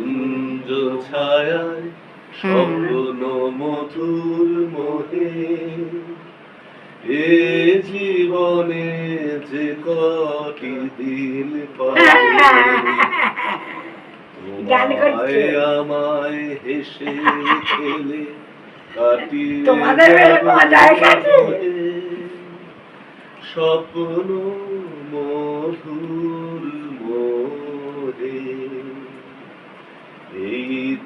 কুঞ্জ ছায়ায় স্বপ্ন মধুর মোহে এ জীবনে যে কটি দিন করছে। আমায় হেসে খেলে। স্বপ্ন মধুর মোহে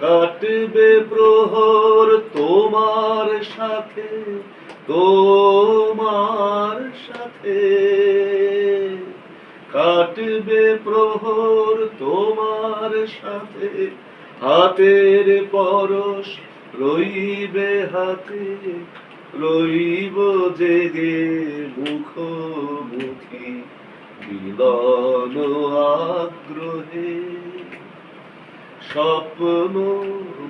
কাটবে প্রহর তোমার সাথে তোমার সাথে। কাটবে প্রহর তোমার সাথে, হাতের পরশ রইবে হাতে, রইব জেগে মুখোমুখি, মিলন আগ্রহে। স্বপ্ন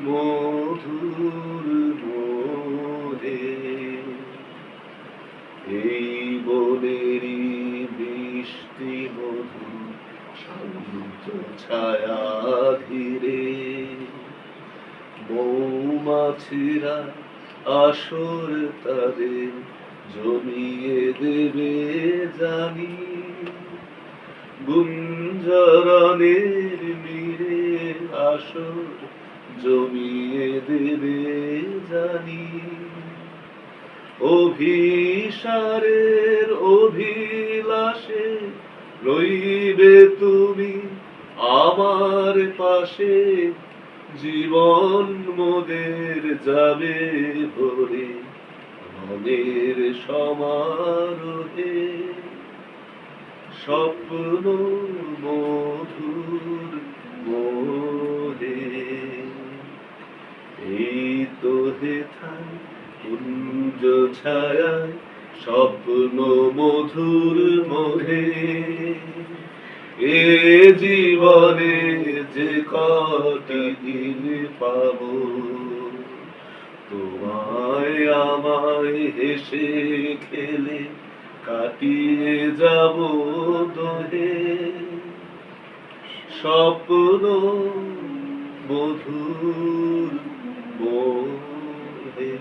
মধুর মোহে। এই বনেরই বৃষ্টি মধু শান্ত ছায়া ধীরে মৌমাছিরা আসর তাদের জমিয়ে দেবে জানি। গুঞ্জরণের আসর জমিয়ে দেবে জানি। অভিসারের অভিলাষে রইবে তুমি আমার পাশে। জীবন মোদের যাবে ভরে, মনের সমারোহে। স্বপ্ন মধুর মোহে এই তো হেথায় কুঞ্জ ছায়ায় স্বপ্ন মধুর মোহে। এ জীবনে যে কটি দিন পাব, তোমায় আমায় হেসে খেলে কাটিয়ে যাব। স্বপ্ন মধুর মোহে।